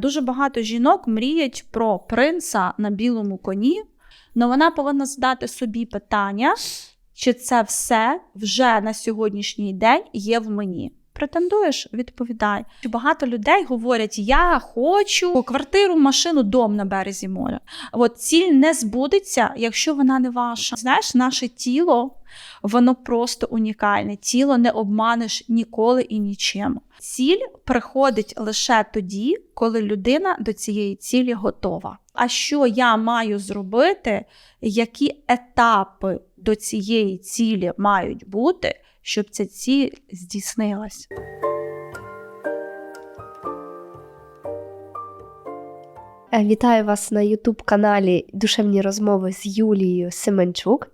Дуже багато жінок мріють про принца на білому коні, але вона повинна задати собі питання, чи це все вже на сьогоднішній день є в мені. Претендуєш, відповідай. Багато людей говорять: я хочу квартиру, машину, дом на березі моря. От ціль не збудеться, якщо вона не ваша. Знаєш, наше тіло, воно просто унікальне. Тіло не обманеш ніколи і нічим. Ціль приходить лише тоді, коли людина до цієї цілі готова. А що я маю зробити? Які етапи до цієї цілі мають бути? щоб ця ціль здійснилась. Вітаю вас на Ютуб-каналі Душевні розмови з Юлією Семенчук.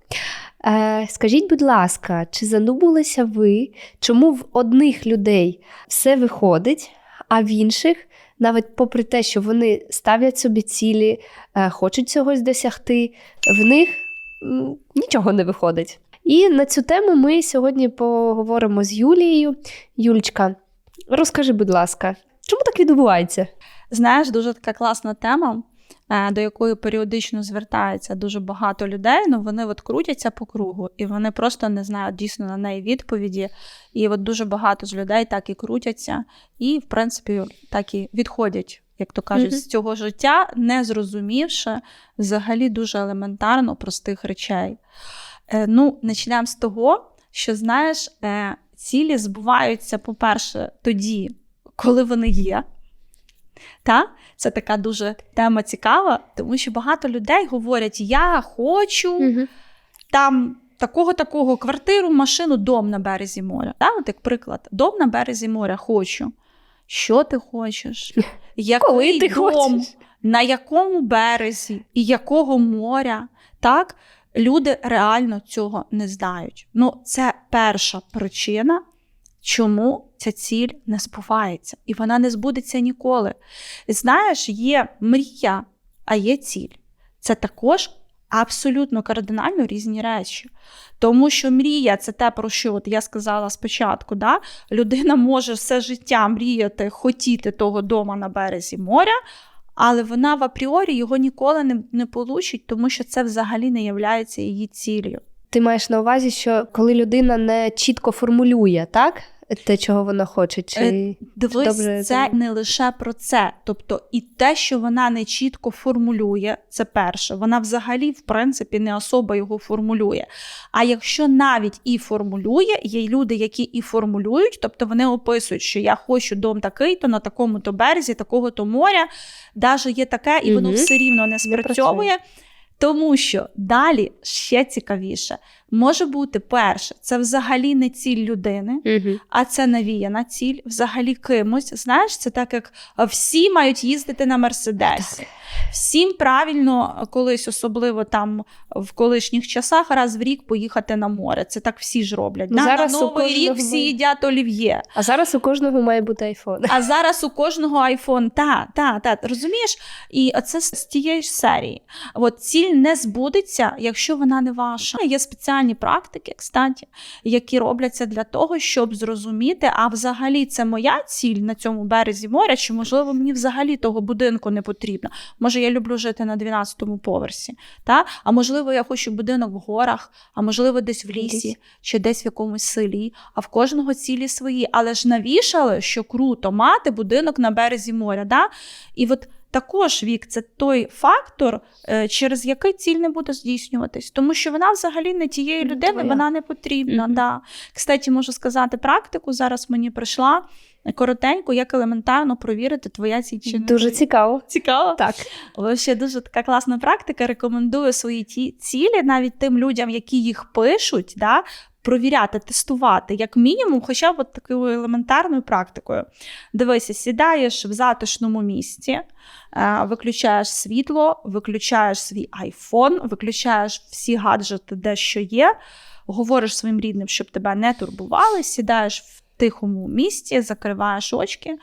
Е, скажіть, будь ласка, чи занудилися ви, чому в одних людей все виходить, а в інших, навіть попри те, що вони ставлять собі цілі, е, хочуть цогось досягти, в них нічого не виходить? І на цю тему ми сьогодні поговоримо з Юлією. Юлічка, розкажи, будь ласка, чому так відбувається? Знаєш, дуже така класна тема, до якої періодично звертається дуже багато людей, але вони от крутяться по кругу, і вони просто не знають дійсно на неї відповіді. І от дуже багато з людей так і крутяться, і, в принципі, так і відходять. Як то кажуть, mm-hmm. з цього життя, не зрозумівши взагалі дуже елементарно простих речей. Е, ну, почнемо з того, що знаєш, е, цілі збуваються, по-перше, тоді, коли вони є. Та? Це така дуже тема цікава, тому що багато людей говорять: я хочу угу. там такого-такого квартиру, машину, дом на березі моря. Та? От як приклад, дом на березі моря хочу. Що ти хочеш? Який Коли ти дом, хочеш? на якому березі і якого моря? Так? Люди реально цього не знають. Ну, це перша причина, чому ця ціль не збувається. І вона не збудеться ніколи. Знаєш, є мрія, а є ціль. Це також абсолютно кардинально різні речі. Тому що мрія це те, про що от я сказала спочатку. Да? Людина може все життя мріяти, хотіти того дома на березі моря але вона в апріорі його ніколи не не получить, тому що це взагалі не є її ціллю. Ти маєш на увазі, що коли людина не чітко формулює, так? Те, чого вона хоче, чи е, дивись, добре, це не лише про це. Тобто, і те, що вона не чітко формулює, це перше. Вона взагалі, в принципі, не особа його формулює. А якщо навіть і формулює, є люди, які і формулюють, тобто вони описують, що я хочу дом такий-то на такому-то березі, такого-то моря, навіть є таке, і воно угу. все рівно не спрацьовує. Не тому що далі ще цікавіше може бути перше, це взагалі не ціль людини, угу. а це навіяна ціль, взагалі кимось. Знаєш, це так як всі мають їздити на Мерседесі. Всім правильно колись, особливо там в колишніх часах, раз в рік поїхати на море. Це так всі ж роблять. На, зараз на Новий рік всі їдять олів'є. А зараз у кожного має бути айфон. А зараз у кожного айфон. Та, та, та, розумієш? І це з тієї ж серії. От ціль не збудеться, якщо вона не ваша. Є спеціальні практики, кстати, які робляться для того, щоб зрозуміти, а взагалі це моя ціль на цьому березі моря, чи можливо мені взагалі того будинку не потрібно. Може, я люблю жити на 12-му поверсі. Та? А можливо, я хочу будинок в горах, а можливо, десь в лісі, чи десь в якомусь селі, а в кожного цілі свої. Але ж навішали, що круто мати будинок на березі моря. Да? І от також вік це той фактор, е, через який ціль не буде здійснюватись, тому що вона взагалі не тієї людини, Твоя. вона не потрібна. Mm-hmm. Да. Кстати, можу сказати практику. Зараз мені прийшла коротенько, як елементарно провірити твоя ціль чи Дуже цікаво. Цікаво? Так. Ще дуже така класна практика. Рекомендую свої ті цілі навіть тим людям, які їх пишуть. да, Провіряти, тестувати, як мінімум, хоча б такою елементарною практикою. Дивися, сідаєш в затишному місці, е, виключаєш світло, виключаєш свій айфон, виключаєш всі гаджети, де що є, говориш своїм рідним, щоб тебе не турбували, сідаєш в тихому місці, закриваєш очки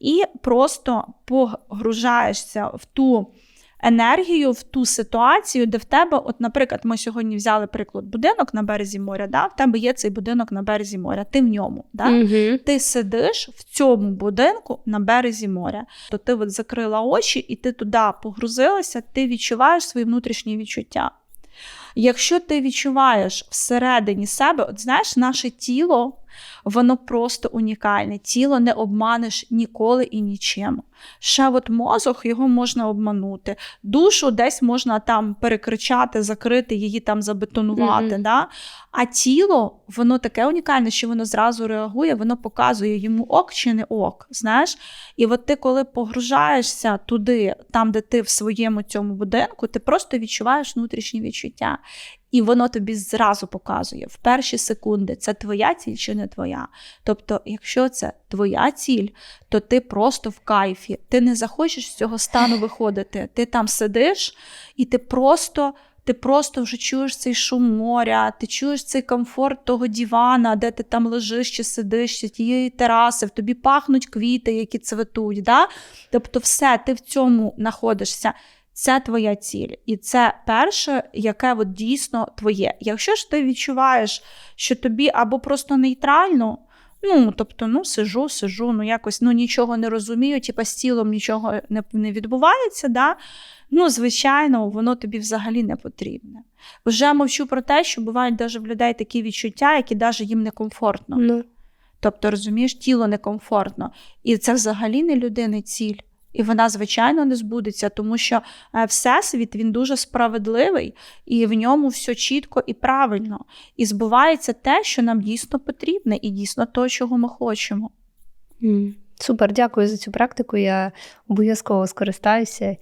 і просто погружаєшся в ту енергію в ту ситуацію, де в тебе, от, наприклад, ми сьогодні взяли приклад будинок на березі моря. Да? В тебе є цей будинок на березі моря, ти в ньому. Да? Угу. Ти сидиш в цьому будинку на березі моря. То ти от закрила очі і ти туди погрузилася, ти відчуваєш свої внутрішні відчуття. Якщо ти відчуваєш всередині себе, от знаєш, наше тіло, воно просто унікальне. Тіло не обманеш ніколи і нічим. Ще от мозок його можна обманути. Душу десь можна там перекричати, закрити, її там забетонувати. Мгм. Да? А тіло, воно таке унікальне, що воно зразу реагує, воно показує йому ок чи не ок. Знаєш? І от ти, коли погружаєшся туди, там, де ти в своєму цьому будинку, ти просто відчуваєш внутрішні відчуття. І воно тобі зразу показує в перші секунди, це твоя ціль чи не твоя. Тобто, якщо це твоя ціль, то ти просто в кайфі. Ти не захочеш з цього стану виходити. Ти там сидиш і ти просто. Ти просто вже чуєш цей шум моря, ти чуєш цей комфорт того дивана, де ти там лежиш чи сидиш, чи тієї тераси, в тобі пахнуть квіти, які цветуть. Да? Тобто, все, ти в цьому знаходишся. Це твоя ціль, і це перше, яке от дійсно твоє. Якщо ж ти відчуваєш, що тобі або просто нейтрально, ну тобто, ну сижу, сижу, ну якось ну нічого не розумію, типа з тілом нічого не, не відбувається, да? ну звичайно, воно тобі взагалі не потрібне. Вже мовчу про те, що бувають навіть в людей такі відчуття, які навіть їм некомфортно. Ну, Тобто, розумієш, тіло некомфортно. І це взагалі не людини ціль. І вона, звичайно, не збудеться, тому що е, Всесвіт він дуже справедливий, і в ньому все чітко і правильно. І збувається те, що нам дійсно потрібне, і дійсно то, чого ми хочемо. Супер, дякую за цю практику. Я обов'язково скористаюся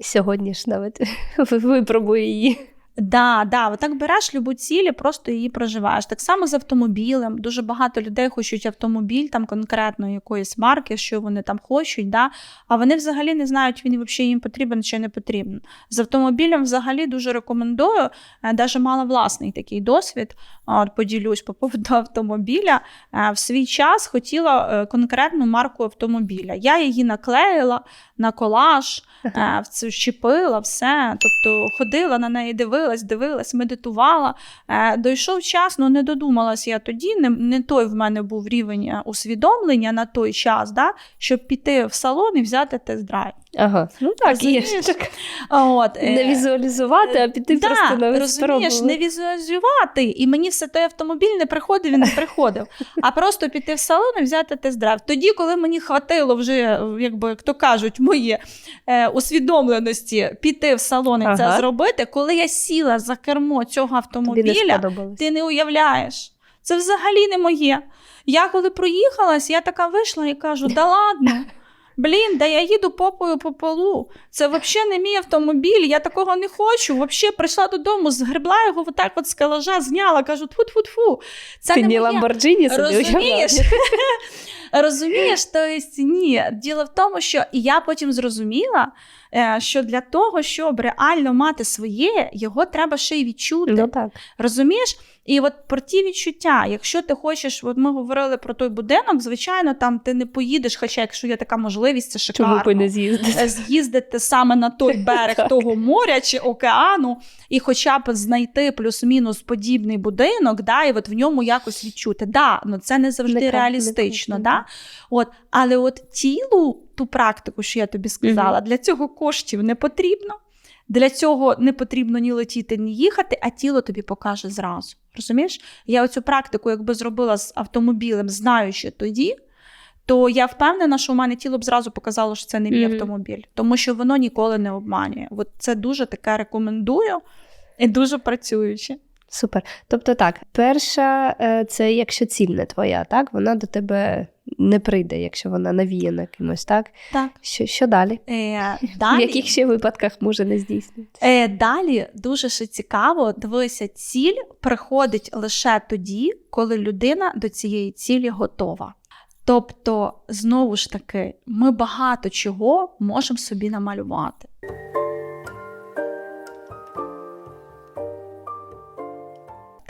сьогодні ж навіть випробую її. Да, да, отак береш любу ціль і просто її проживаєш. Так само з автомобілем. Дуже багато людей хочуть автомобіль там конкретно якоїсь марки, що вони там хочуть, да? а вони взагалі не знають, він взагалі їм потрібен чи не потрібен. З автомобілем взагалі дуже рекомендую. Навіть мала власний такий досвід. От поділюсь по поводу автомобіля. Е, В свій час хотіла е, конкретну марку автомобіля. Я її наклеїла на колаж, е, в це щепила, все. Тобто ходила на неї, дивилась, дивилась, медитувала. Дійшов час, ну не додумалась я тоді. Не, не той в мене був рівень усвідомлення на той час, да, щоб піти в салон і взяти тест-драйв. Ага, ну так, є. Так. От, е, Не візуалізувати, а піти да, просто на розумієш, не візуалізувати. І мені все той автомобіль не приходив, він не приходив. А просто піти в салон і взяти тест-драйв. Тоді, коли мені хватило вже, якби як то кажуть, мої е, усвідомленості піти в салон і це зробити, коли я сіла за кермо цього Тобі не автомобіля, ти не уявляєш. Це взагалі не моє. Я коли проїхалась, я така вийшла і кажу: да ладно. Блін, да я їду попою по полу. Це взагалі не мій автомобіль, я такого не хочу. Взагалі прийшла додому, згребла його отак от з калажа, зняла, кажу, тфу-тфу-тфу. Це Ти не не. Ламборджині Розумієш? Розумієш, то есть, ні. Діло в тому, що і я потім зрозуміла, е, що для того, щоб реально мати своє, його треба ще й відчути. Ну так. Розумієш? І от про ті відчуття, якщо ти хочеш, от ми говорили про той будинок, звичайно, там ти не поїдеш, хоча якщо є така можливість, це шикарно. Чому б і не з'їздити? Е, З'їздити саме на той берег того моря чи океану, і хоча б знайти плюс-мінус подібний будинок, да, і от в ньому якось відчути. Да, ну це не завжди Не реалістично. не Да? От, але от тілу, ту практику, що я тобі сказала, для цього коштів не потрібно. Для цього не потрібно ні летіти, ні їхати, а тіло тобі покаже зразу. Розумієш? Я оцю практику, якби зробила з автомобілем, знаючи тоді, то я впевнена, що у мене тіло б зразу показало, що це не мій Мгм. автомобіль, тому що воно ніколи не обманює. От це дуже таке рекомендую і дуже працююче. Супер. Тобто так, перша е, це якщо ціль не твоя, так? Вона до тебе не прийде, якщо вона навіяна кимось, так? Так. Що, що далі? Е, В яких ще випадках може не здійснитися? Е, далі дуже ще цікаво, дивися, ціль приходить лише тоді, коли людина до цієї цілі готова. Тобто, знову ж таки, ми багато чого можемо собі намалювати.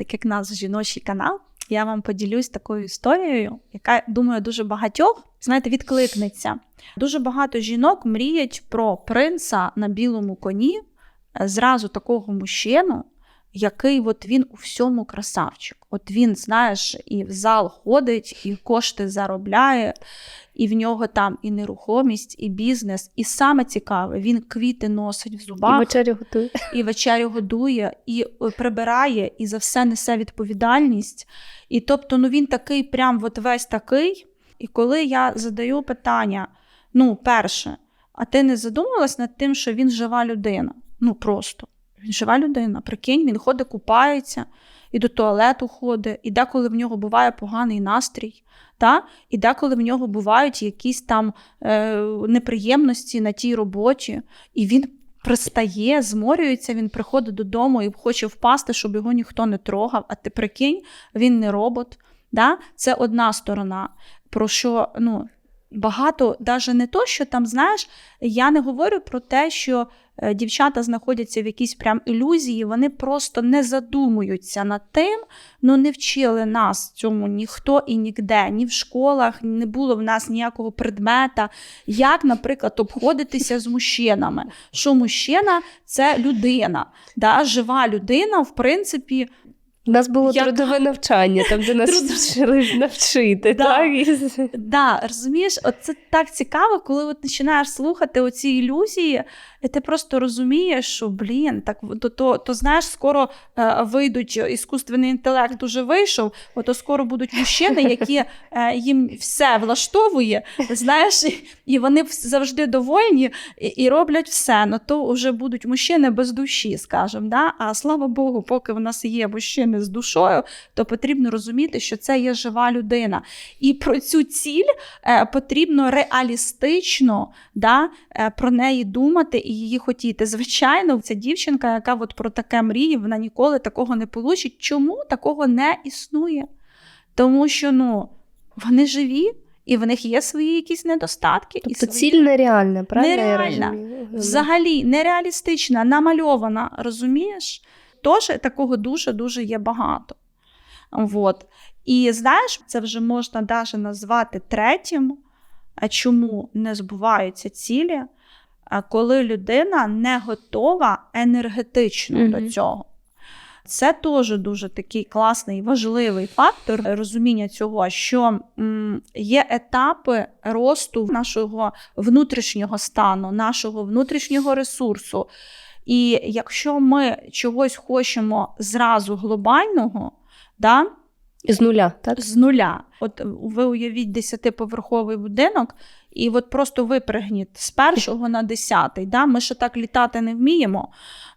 Так як нас жіночий канал, я вам поділюсь такою історією, яка, думаю, дуже багатьох знаєте, відкликнеться. Дуже багато жінок мріють про принца на білому коні, е, зразу такого мужчину, який от він у всьому красавчик. От він, знаєш, і в зал ходить, і кошти заробляє, і в нього там і нерухомість, і бізнес. І саме цікаве, він квіти носить в І зубах вечерю готую. і вечерю годує, і е, прибирає, і за все несе відповідальність. І тобто, ну він такий, прям от весь такий. І коли я задаю питання: ну, перше, а ти не задумалась над тим, що він жива людина? Ну просто він жива людина. Прикинь, він ходить, купається, і до туалету ходить, і деколи в нього буває поганий настрій. Та? І деколи в нього бувають якісь там е, неприємності на тій роботі, і він пристає, зморюється, він приходить додому і хоче впасти, щоб його ніхто не трогав. А ти прикинь, він не робот. Да? Це одна сторона. Про що ну, багато, навіть не то, що там, знаєш, я не говорю про те, що дівчата знаходяться в якійсь прям ілюзії, вони просто не задумуються над тим, ну не вчили нас цьому ніхто і ніде, ні в школах, не було в нас ніякого предмета, як, наприклад, обходитися з мужчинами. Що мужчина це людина, да? жива людина, в принципі, У нас було Як- трудове навчання, там де нас вчили навчити. Да. Так? Да, розумієш, от це так цікаво, коли от починаєш слухати оці ілюзії, і ти просто розумієш, що блін, так то, то, то знаєш, скоро е, вийдуть іскусственний інтелект уже вийшов, ото скоро будуть мужчини, які е, їм все влаштовує, знаєш, і, і вони завжди довольні і, і роблять все. Ну то вже будуть мужчини без душі, скажімо. Да? А слава Богу, поки в нас є мужчини з душою, то потрібно розуміти, що це є жива людина. І про цю ціль е, потрібно реалістично да, е, про неї думати і її хотіти. Звичайно, ця дівчинка, яка от про таке мріє, вона ніколи такого не получить. Чому такого не існує? Тому що ну, вони живі. І в них є свої якісь недостатки. і Тобто свої... ціль нереальна, правильно? Нереальна. Я взагалі нереалістична, намальована, розумієш? Тож такого дуже-дуже є багато. От. І знаєш, це вже можна навіть назвати третім, чому не збуваються цілі, коли людина не готова енергетично Мгм. до цього. Це теж дуже такий класний важливий фактор розуміння цього, що є етапи росту нашого внутрішнього стану, нашого внутрішнього ресурсу. І якщо ми чогось хочемо зразу глобального, да, З нуля, так? з нуля. От ви уявіть десятиповерховий будинок, і от просто випригніть з першого на десятий. Да? Ми ще так літати не вміємо.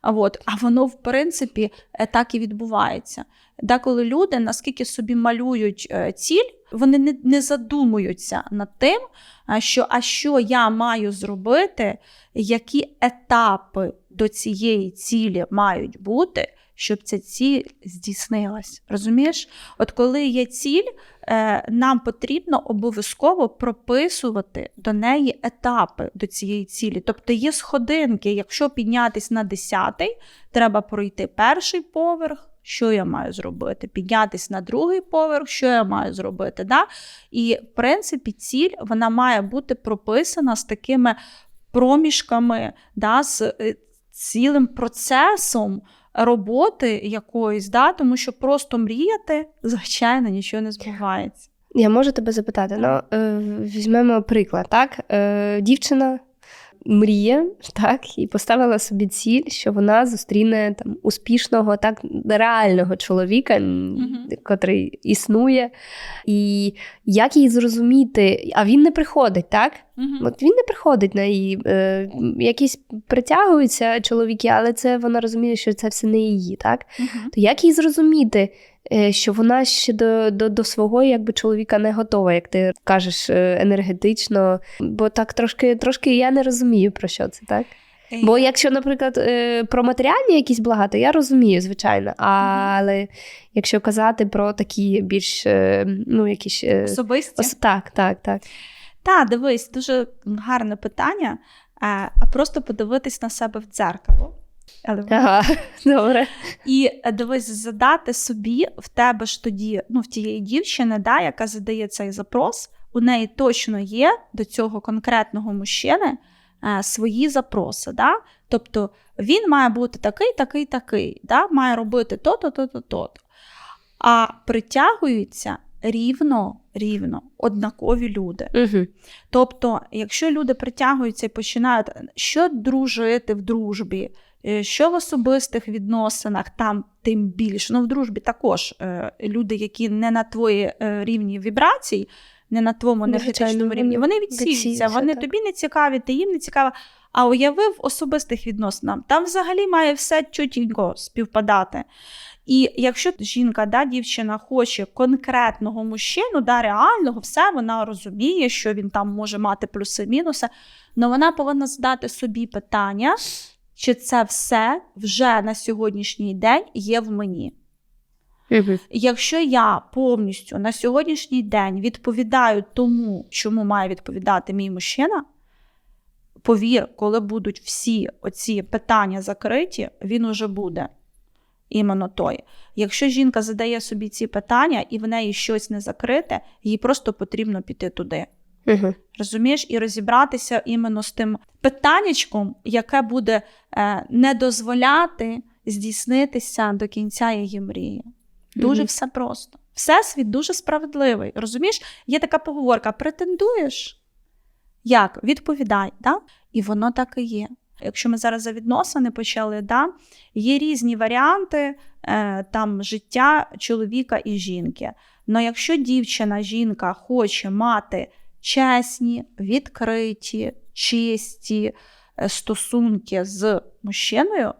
От, а воно, в принципі, е, так і відбувається. Деколи люди наскільки собі малюють е, ціль, вони не, не задумуються над тим, що, а що я маю зробити, які етапи до цієї цілі мають бути, щоб ця ціль здійснилась. Розумієш? От коли є ціль, нам потрібно обов'язково прописувати до неї етапи до цієї цілі. Тобто є сходинки. Якщо піднятись на десятий, треба пройти перший поверх. Що я маю зробити? Піднятись на другий поверх, що я маю зробити? Да? І, в принципі, ціль вона має бути прописана з такими проміжками, да, з е, цілим процесом роботи якоїсь, да, тому що просто мріяти, звичайно, нічого не збувається. Я можу тебе запитати. Ну, е, візьмемо приклад, так? Е, дівчина мріє, так, і поставила собі ціль, що вона зустріне там успішного, так, реального чоловіка, Мгм. котрий існує. І як їй зрозуміти, а він не приходить, так? От він не приходить на її. Е, якісь притягуються чоловіки, але це вона розуміє, що це все не її, так? Мгм. То як їй зрозуміти, що вона ще до, до, до свого якби, чоловіка не готова, як ти кажеш, е, енергетично? Бо так трошки, трошки я не розумію, про що це, так? Бо якщо, наприклад, е, про матеріальні якісь блага, то я розумію, звичайно. Але якщо казати про такі більш е, ну, якісь. е, Особисті? ос- Так, так, так. Та, дивись, дуже гарне питання. Е, А просто подивитись на себе в дзеркало. Але Ага, добре. І е, дивись, задати собі в тебе ж тоді, ну в тієї дівчини, да, яка задає цей запрос, у неї точно є до цього конкретного мужчини е, свої запроси. Да? Тобто він має бути такий, такий, такий, да? має робити то-то, то-то, то-то. А притягуються рівно, рівно однакові люди. Угу. Тобто, якщо люди притягуються і починають що дружити в дружбі, е, що в особистих відносинах, там тим більше. Ну, в дружбі також е, люди, які не на твої е, рівні вібрацій, не на твоєму енергетичному рівні, вони відсіються, вони так. тобі не цікаві, ти їм не цікава. А уявив особистих відносинах, там взагалі має все чутінько співпадати. І якщо жінка, да, дівчина хоче конкретного мужчину, да, реального, все вона розуміє, що він там може мати плюси-мінуси, але вона повинна задати собі питання, чи це все вже на сьогоднішній день є в мені. Угу. Якщо я повністю на сьогоднішній день відповідаю тому, чому має відповідати мій мужчина, повір, коли будуть всі оці питання закриті, він уже буде іменно той. Якщо жінка задає собі ці питання і в неї щось не закрите, їй просто потрібно піти туди. Угу. Розумієш, і розібратися іменно з тим питаннячком, яке буде е, не дозволяти здійснитися до кінця її мрії. Дуже Мгм. все просто. Всесвіт дуже справедливий. Розумієш, є така поговорка: претендуєш? Як? Відповідай, да? і воно так і є. Якщо ми зараз за відносини почали, да? є різні варіанти е, там, життя чоловіка і жінки. Але якщо дівчина, жінка хоче мати чесні, відкриті, чисті е, стосунки з мужчиною,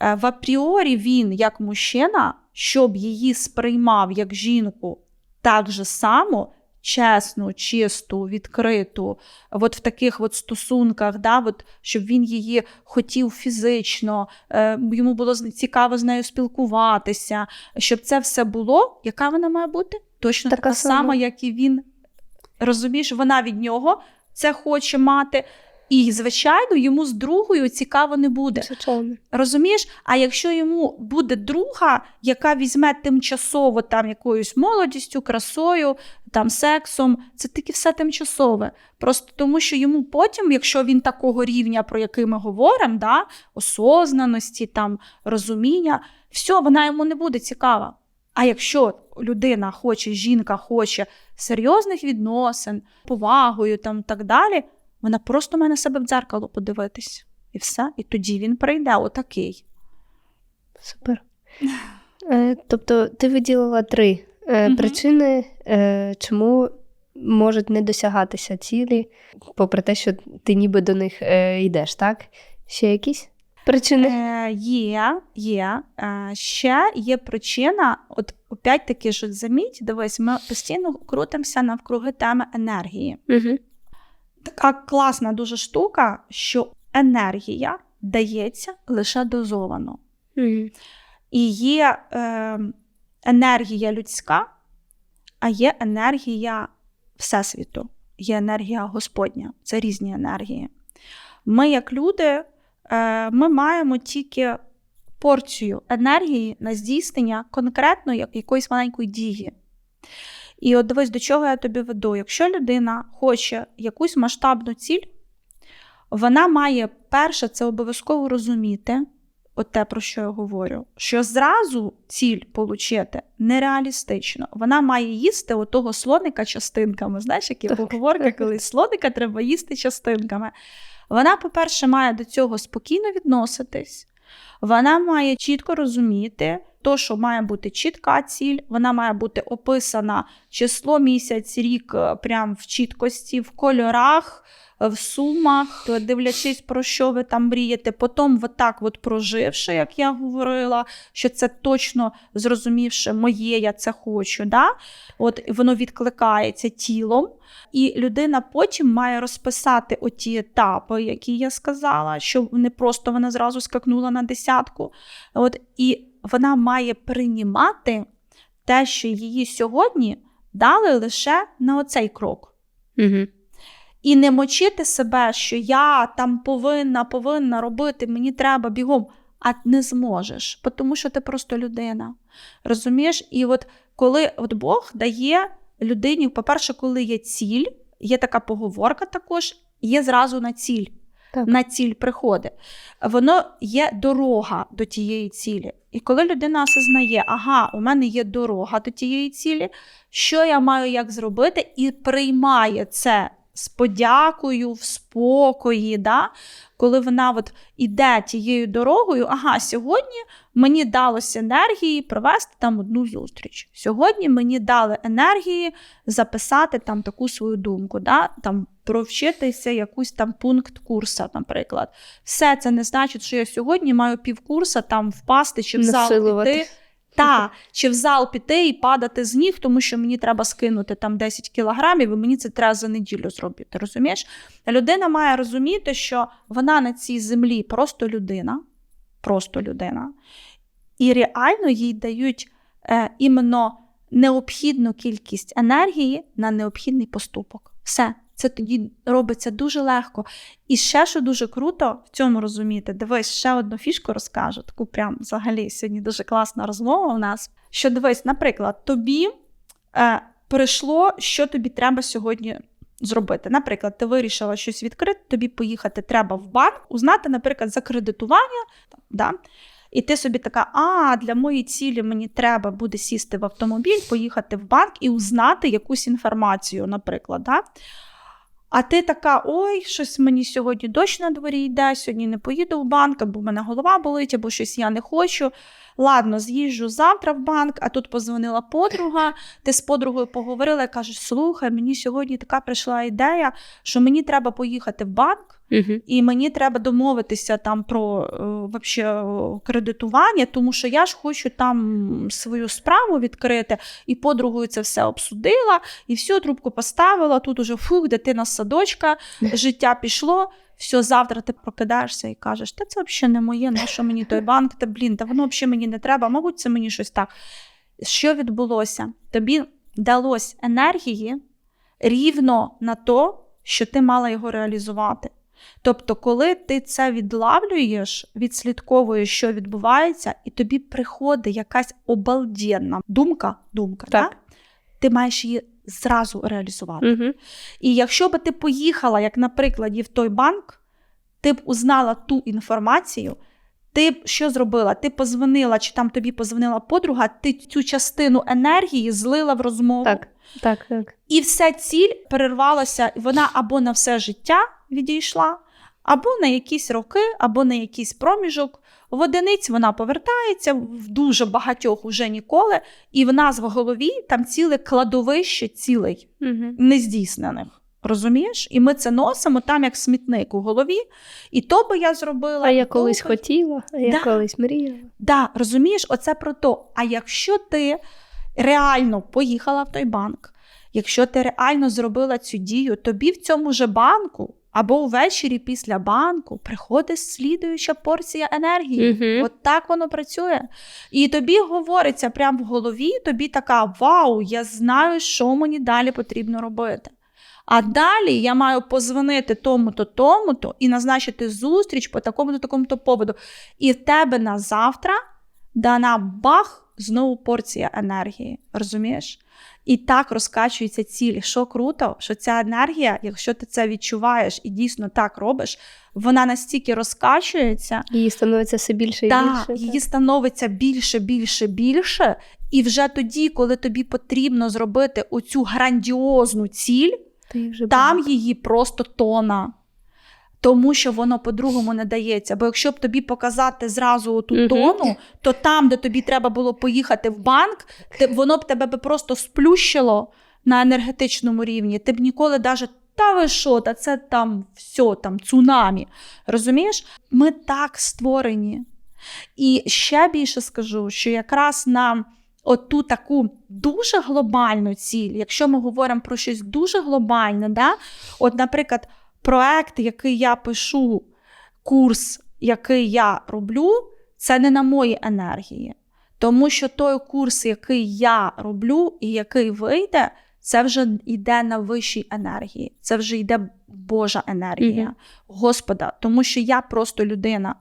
е, в апріорі він, як мужчина, щоб її сприймав як жінку так же само, чесну, чисту, відкриту, от в таких от стосунках, да, от, щоб він її хотів фізично, е, йому було цікаво з нею спілкуватися, щоб це все було, яка вона має бути? Точно така, Така сама, сама. як і він. Розумієш, вона від нього це хоче мати. І, звичайно, йому з другою цікаво не буде. Звичайно. Розумієш? А якщо йому буде друга, яка візьме тимчасово там якоюсь молодістю, красою, там сексом, це таки все тимчасове. Просто тому, що йому потім, якщо він такого рівня, про який ми говоримо, да, осознаності, там, розуміння, все, вона йому не буде цікава. А якщо людина хоче, жінка хоче серйозних відносин, повагою там так далі, вона просто має на себе в дзеркало подивитись. І все. І тоді він прийде отакий. Супер. Е, тобто, ти виділила три е, причини, е, чому можуть не досягатися цілі, попри те, що ти ніби до них йдеш, так? Ще якісь причини? Е, є, є. Е, ще є причина, от опять-таки, що заміть, дивись, ми постійно крутимося навкруги теми енергії. Угу. Така класна дуже штука, що енергія дається лише дозовано. Угу. І є е, енергія людська, а є енергія Всесвіту, є енергія Господня. Це різні енергії. Ми, як люди, ми маємо тільки порцію енергії на здійснення конкретно якоїсь маленької дії. І от дивись, до чого я тобі веду. Якщо людина хоче якусь масштабну ціль, вона має перше це обов'язково розуміти, от те, про що я говорю, що зразу ціль получити нереалістично. Вона має їсти отого слоника частинками. Знаєш, які поговорки, коли слоника треба їсти частинками. Вона, по-перше, має до цього спокійно відноситись. Вона має чітко розуміти, то, що має бути чітка ціль, вона має бути описана число, місяць, рік, е, прям в чіткості, в кольорах, е, в сумах, дивлячись, про що ви там мрієте. Потім, отак, от проживши, як я говорила, що це точно зрозумівши, моє, я це хочу. Да? От воно відкликається тілом. І людина потім має розписати оті етапи, які я сказала, що не просто вона зразу скакнула на десятку. От, і вона має приймати те, що її сьогодні дали лише на оцей крок. Угу. І не мочити себе, що я там повинна, повинна робити, мені треба бігом, а не зможеш, тому що ти просто людина. Розумієш? І от коли от Бог дає людині, по-перше, коли є ціль, є така поговорка також, є зразу на ціль. Так. На ціль приходить. Воно є дорога до тієї цілі. І коли людина осознає, ага, у мене є дорога до тієї цілі, що я маю як зробити, і приймає це з подякою, в спокої, да? коли вона от іде тією дорогою, ага, сьогодні мені далося енергії провести там одну зустріч. Сьогодні мені дали енергії записати там таку свою думку, да? там провчитися якийсь там пункт курса, наприклад. Все це не значить, що я сьогодні маю півкурса там впасти чи в зал піти. Та, чи в зал піти і падати з ніг, тому що мені треба скинути там 10 кілограмів, і мені це треба за неділю зробити. Розумієш? Людина має розуміти, що вона на цій землі просто людина, просто людина, і реально їй дають е, іменно необхідну кількість енергії на необхідний поступок. Все. Це тоді робиться дуже легко. І ще, що дуже круто в цьому розуміти, дивись, ще одну фішку розкажу. Таку прям взагалі сьогодні дуже класна розмова у нас. Що дивись, наприклад, тобі е, прийшло, що тобі треба сьогодні зробити. Наприклад, ти вирішила щось відкрити, тобі поїхати треба в банк, узнати, наприклад, за кредитування. Да? І ти собі така, а для моєї цілі мені треба буде сісти в автомобіль, поїхати в банк і узнати якусь інформацію, наприклад. Да? А ти така: ой, щось мені сьогодні дощ на дворі йде, сьогодні не поїду в банк, або в мене голова болить, або щось я не хочу. Ладно, з'їжджу завтра в банк, а тут позвонила подруга. Ти з подругою поговорила і кажеш: слухай, мені сьогодні така прийшла ідея, що мені треба поїхати в банк. Угу. І мені треба домовитися там про е, вообще, е, кредитування, тому що я ж хочу там свою справу відкрити, і подругою це все обсудила, і всю трубку поставила. Тут уже фух, дитина з садочка, життя пішло. Все, завтра ти прокидаєшся і кажеш, та це взагалі не моє, на що мені той банк, та блін, та воно взагалі мені не треба, мабуть, це мені щось так. Що відбулося? Тобі далось енергії рівно на то, що ти мала його реалізувати. Тобто, коли ти це відлавлюєш, відслідковуєш, що відбувається, і тобі приходить якась обалденна думка, думка Так. Да? ти маєш її зразу реалізувати. Угу. І якщо би ти поїхала, як на прикладі, в той банк, ти б узнала ту інформацію, ти що зробила? Ти позвонила, чи там тобі позвонила подруга, ти цю частину енергії злила в розмову. Так, так, так. І вся ціль перервалася, вона або на все життя відійшла, або на якісь роки, або на якийсь проміжок. В одиниць вона повертається, в дуже багатьох уже ніколи, і в нас в голові там ціле кладовище цілей Угу. нездійснених. Розумієш? І ми це носимо там як смітник у голові. І то би я зробила. А я колись би- хотіла, а я Да. колись мріяла. Да, розумієш, оце про то. А якщо ти реально поїхала в той банк, якщо ти реально зробила цю дію, тобі в цьому же банку або увечері після банку приходить слідуюча порція енергії. Мгм. От так воно працює. І тобі говориться прямо в голові, тобі така: Вау, я знаю, що мені далі потрібно робити. А далі я маю позвонити тому-то, тому-то і назначити зустріч по такому-то такому-то поводу. І в тебе на завтра дана бах, знову порція енергії. Розумієш? І так розкачується ціль. Що круто, що ця енергія, якщо ти це відчуваєш і дійсно так робиш, вона настільки розкачується, Її становиться все більше і та, більше. її становиться більше, більше, більше. І вже тоді, коли тобі потрібно зробити оцю грандіозну ціль, вже там багато. її просто тона. Тому що воно по-другому не дається. Бо якщо б тобі показати зразу оту Мгм. тону, то там, де тобі треба було поїхати в банк, ти, воно б тебе би просто сплющило на енергетичному рівні. Ти б ніколи даже, та ви що, та це там все, там цунамі. Розумієш? Ми так створені. І ще більше скажу, що якраз на оту таку дуже глобальну ціль, якщо ми говоримо про щось дуже глобальне, да? от, наприклад, проект, який я пишу, курс, який я роблю, це не на моїй енергії. Тому що той курс, який я роблю і який вийде, це вже йде на вищій енергії. Це вже йде Божа енергія Мгм. Господа, тому що я просто людина.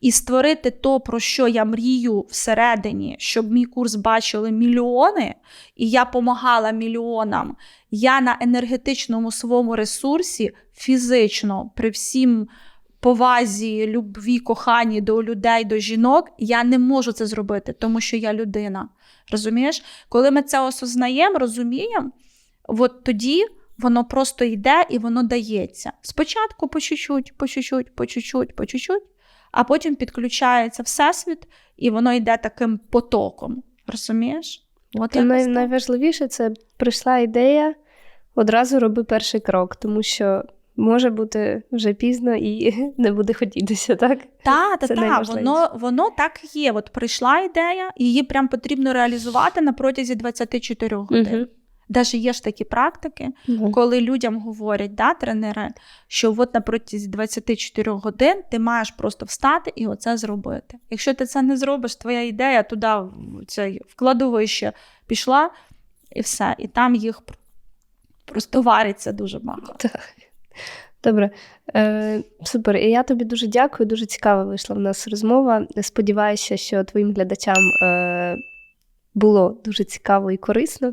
І створити то, про що я мрію всередині, щоб мій курс бачили мільйони, і я помагала мільйонам. Я на енергетичному своєму ресурсі фізично при всім повазі, любві, коханні до людей, до жінок, я не можу це зробити, тому що я людина. Розумієш? Коли ми це осознаємо, розуміємо, от тоді воно просто йде і воно дається. Спочатку по чуть-чуть, по чуть-чуть, по чуть-чуть, по чуть-чуть, а потім підключається всесвіт, і воно йде таким потоком. Розумієш? От То най- найважливіше це прийшла ідея, одразу роби перший крок, тому що може бути вже пізно і не буде хотітися, так? Та, та, Це та, воно, воно так і є. От прийшла ідея, її прям потрібно реалізувати на протязі 24 годин. Даже є ж такі практики, Мгм. коли людям говорять, да, тренери, що от на протязі 24 годин ти маєш просто встати і оце зробити. Якщо ти це не зробиш, твоя ідея туди в цей вкладовище пішла, і все. І там їх просто вариться дуже багато. Добре, е, супер. І я тобі дуже дякую. Дуже цікава вийшла в нас розмова. Сподіваюся, що твоїм глядачам е, було дуже цікаво і корисно.